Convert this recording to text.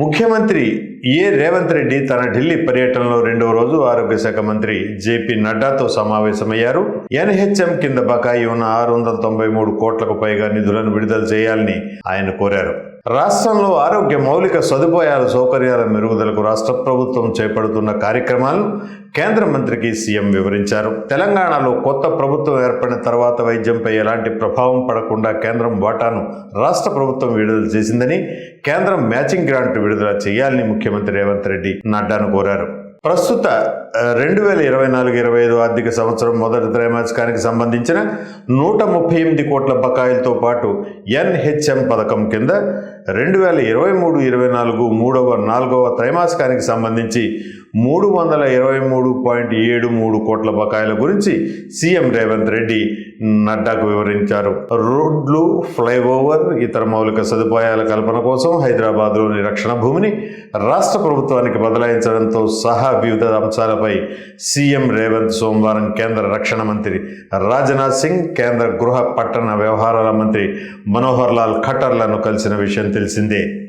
ముఖ్యమంత్రి ఏ రేవంత్ రెడ్డి తన ఢిల్లీ పర్యటనలో రెండవ రోజు ఆరోగ్య శాఖ మంత్రి జేపీ నడ్డాతో సమావేశమయ్యారు. ఎన్హెచ్ఎం కింద బకాయి ఉన్న ఆరు వందల తొంభై మూడు కోట్లకు పైగా నిధులను విడుదల చేయాలని ఆయన కోరారు. రాష్ట్రంలో ఆరోగ్య మౌలిక సదుపాయాల సౌకర్యాల మెరుగుదలకు రాష్ట్ర ప్రభుత్వం చేపడుతున్న కార్యక్రమాలను కేంద్ర మంత్రికి సీఎం వివరించారు. తెలంగాణలో కొత్త ప్రభుత్వం ఏర్పడిన తర్వాత వైద్యంపై ఎలాంటి ప్రభావం పడకుండా కేంద్రం వాటాను రాష్ట్ర ప్రభుత్వం విడుదల చేసిందని కేంద్రం మ్యాచింగ్ గ్రాంట్ విడుదల చేయాలని ముఖ్యమంత్రి రేవంత్ రెడ్డి నడ్డాను కోరారు. ప్రస్తుత రెండు వేల ఇరవై నాలుగు ఇరవై ఐదు ఆర్థిక సంవత్సరం మొదటి త్రైమాసికానికి సంబంధించిన నూట ముప్పై ఎనిమిది కోట్ల బకాయిలతో పాటు ఎన్హెచ్ఎం పథకం కింద రెండు వేల ఇరవై మూడు ఇరవై నాలుగు మూడవ నాలుగవ త్రైమాసికానికి సంబంధించి మూడు వందల ఇరవై మూడు పాయింట్ ఏడు మూడు కోట్ల బకాయిల గురించి సీఎం రేవంత్ రెడ్డి నడ్డాకు వివరించారు. రోడ్లు ఫ్లైఓవర్ ఇతర మౌలిక సదుపాయాల కల్పన కోసం హైదరాబాద్లోని రక్షణ భూమిని రాష్ట్ర ప్రభుత్వానికి బదలాయించడంతో సహా వివిధ అంశాలపై సీఎం రేవంత్ సోమవారం కేంద్ర రక్షణ మంత్రి రాజ్నాథ్ సింగ్ కేంద్ర గృహ పట్టణ వ్యవహారాల మంత్రి మనోహర్ లాల్ ఖట్టర్లను కలిసిన విషయం తెలిసిందే.